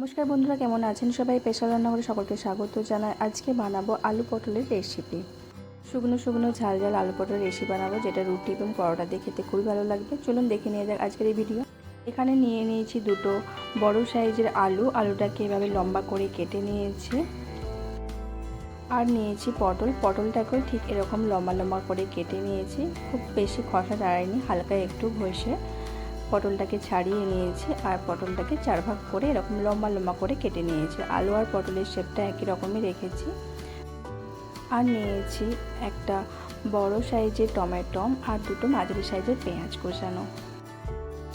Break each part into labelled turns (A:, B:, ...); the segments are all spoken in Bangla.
A: নমস্কার বন্ধুরা, কেমন আছেন সবাই? পেশা রান্নাঘরে সকলকে স্বাগত জানাই। আজকে বানাবো আলু পটলের রেসিপি শুকনো শুকনো ঝাল ঝাল আলু পটলের রেসিপি বানাবো, যেটা রুটি এবং পরোটা দিয়ে খেতে খুবই ভালো লাগবে। চলুন দেখে নিয়ে যাক আজকের এই ভিডিও এখানে নিয়ে নিয়েছি দুটো বড় সাইজের আলু। আলুটাকে এভাবে লম্বা করে কেটে নিয়েছি। আর নিয়েছি পটল। পটলটাকেও ঠিক এরকম লম্বা লম্বা করে কেটে নিয়েছি। খুব বেশি খসা দাঁড়ায়নি হালকা একটু ঘষে। পটলটাকে ছাড়িয়ে নিয়েছি আর পটলটাকে চার ভাগ করে এরকম লম্বা লম্বা করে কেটে নিয়েছি। আলু আর পটলের শেপটা একই রকমই রেখেছি। আর নিয়েছি একটা বড় সাইজের টমেটো আর দুটো মাঝারি সাইজের পেঁয়াজ কষানো।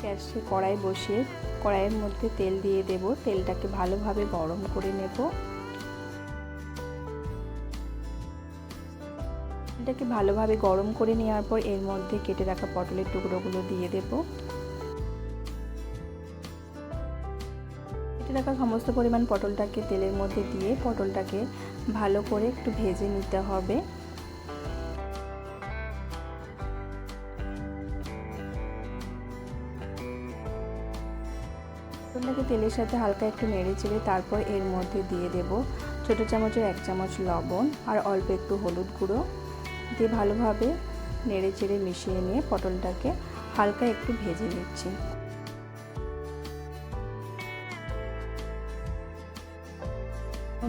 A: গ্যাসে কড়াই বসিয়ে কড়াইয়ের মধ্যে তেল দিয়ে দেব। তেলটাকে ভালোভাবে গরম করে নেব। এটাকে ভালোভাবে গরম করে নেওয়ার পর এর মধ্যে কেটে রাখা পটলের টুকরোগুলো দিয়ে দেবো। রাখা সমস্ত পরিমাণ পটলটাকে তেলের মধ্যে দিয়ে পটলটাকে ভালো করে একটু ভেজে নিতে হবে। পটলটাকে তেলের সাথে হালকা একটু নেড়ে চেড়ে তারপর এর মধ্যে দিয়ে দেব ছোটো চামচের এক চামচ লবণ আর অল্প একটু হলুদ গুঁড়ো। দিয়ে ভালোভাবে নেড়ে চেড়ে মিশিয়ে নিয়ে পটলটাকে হালকা একটু ভেজে নিচ্ছি।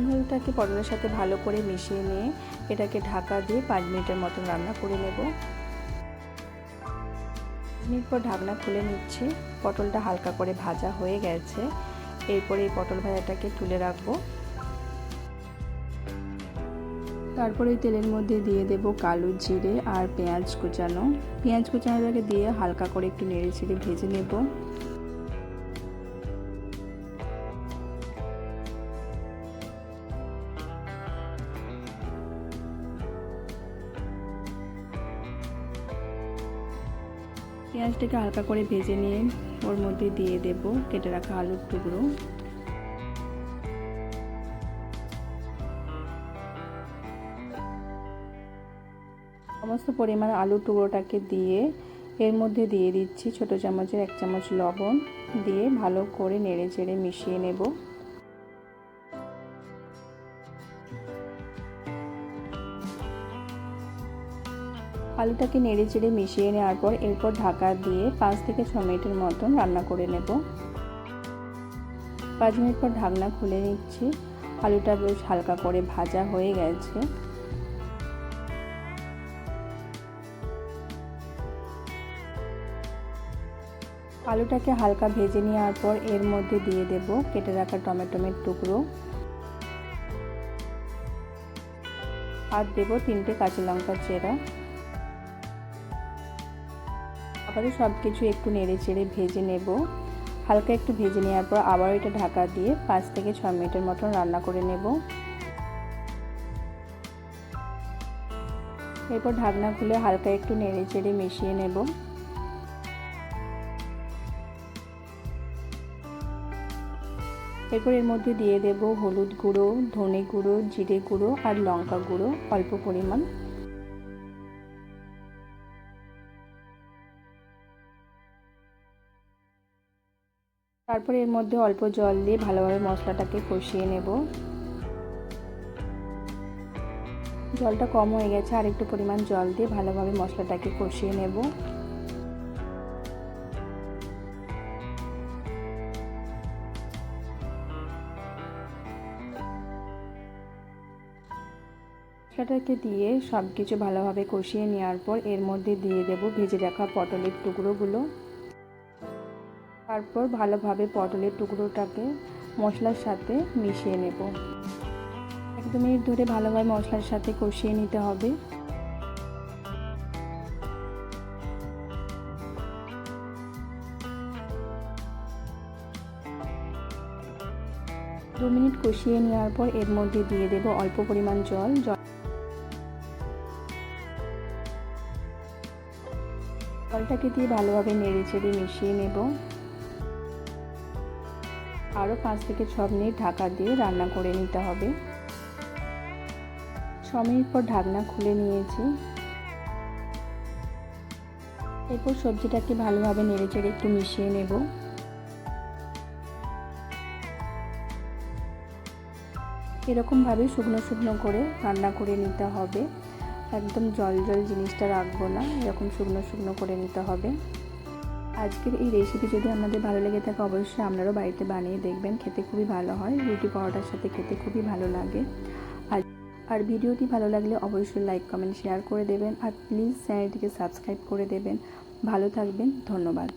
A: হলুদটাকে পটলের সাথে ভালো করে মিশিয়ে নিয়ে এটাকে ঢাকা দিয়ে পাঁচ মিনিটের মতন রান্না করে নেব। মিনিট পর ঢাকনা খুলে নিচ্ছি। পটলটা হালকা করে ভাজা হয়ে গেছে। এরপরে এই পটল ভাজাটাকে তুলে রাখব। তারপরে তেলের মধ্যে দিয়ে দেব কালো জিরে আর পেঁয়াজ কুচানো। পেঁয়াজ কুচানোটাকে দিয়ে হালকা করে একটু নেড়ে ছেড়ে ভেজে নেব। পেঁয়াজটাকে হালকা করে ভেজে নিয়ে ওর মধ্যে দিয়ে দেব, কেটে রাখা আলুর টুকরো। সমস্ত পরিমাণ আলুর টুকরোটাকে দিয়ে এর মধ্যে দিয়ে দিচ্ছি ছোট চামচের এক চামচ লবণ দিয়ে ভালো করে নেড়ে চেড়ে মিশিয়ে নেব। আলুটাকে নেড়ে চেড়ে মিশিয়ে নেওয়ার পর এরপর ঢাকা দিয়ে পাঁচ থেকে ছ মিনিটের মতন রান্না করে নেব। পাঁচ মিনিট পর ঢাকনা খুলে নিচ্ছি। আলুটা বেশ হালকা করে ভাজা হয়ে গেছে। আলুটাকে হালকা ভেজে নেওয়ার পর এর মধ্যে দিয়ে দেব কেটে রাখা টমেটোমের টুকরো। আর দেব তিনটে কাঁচা লঙ্কার চেরা। আবারও সব কিছু একটু নেড়ে চেড়ে ভেজে নেব। হালকা একটু ভেজে নেওয়ার পর আবার এটা ঢাকা দিয়ে পাঁচ থেকে ছ মিনিটের মতন রান্না করে নেব। এরপর ঢাকনা খুলে হালকা একটু নেড়ে চেড়ে মিশিয়ে নেব। এরপর এর মধ্যে দিয়ে দেব হলুদ গুঁড়ো, ধনে গুঁড়ো, জিরে গুঁড়ো আর লঙ্কা গুঁড়ো অল্প পরিমাণ। তারপর এর মধ্যে অল্প জল দিয়ে ভালোভাবে মশলাটাকে কষিয়ে নেব। জলটা কম হয়ে গেছে, আর একটু পরিমাণ জল দিয়ে ভালোভাবে মশলাটাকে কষিয়ে নেব। মশলাটাকে দিয়ে সব কিছু ভালোভাবে কষিয়ে নেওয়ার পর এর মধ্যে দিয়ে দেব ভেজে রাখা পটলের টুকরোগুলো। তারপর ভালোভাবে পটলের টুকরোটাকে মশলার সাথে মিশিয়ে নেব। এক দু মিনিট ধরে ভালোভাবে মশলার সাথে কষিয়ে নিতে হবে। দু মিনিট কষিয়ে নেওয়ার পর এর মধ্যে দিয়ে দেব অল্প পরিমাণ জল। জল জলটাকে দিয়ে ভালোভাবে নেড়ে চেড়ে মিশিয়ে নেব। আরও পাঁচ থেকে ছ মিনিট ঢাকা দিয়ে রান্না করে নিতে হবে। ছ মিনিট পর ঢাকনা খুলে নিয়েছি। এরপর সবজিটাকে ভালোভাবে নেড়ে চেড়ে একটু মিশিয়ে নেব। এরকমভাবে শুকনো শুকনো করে রান্না করে নিতে হবে। একদম জল জল জিনিসটা রাখব না, এরকম শুকনো শুকনো করে নিতে হবে। আজকের এই রেসিপি যদি আমাদের ভালো লেগে থাকে, অবশ্যই আপনারাও বাড়িতে বানিয়ে দেখবেন। খেতে খুবই ভালো হয়। রুটি পরোটার সাথে খেতে খুবই ভালো লাগে। আর আর ভিডিওটি ভালো লাগলে অবশ্যই লাইক কমেন্ট শেয়ার করে দেবেন। আর প্লিজ চ্যানেলটিকে সাবস্ক্রাইব করে দেবেন। ভালো থাকবেন। ধন্যবাদ।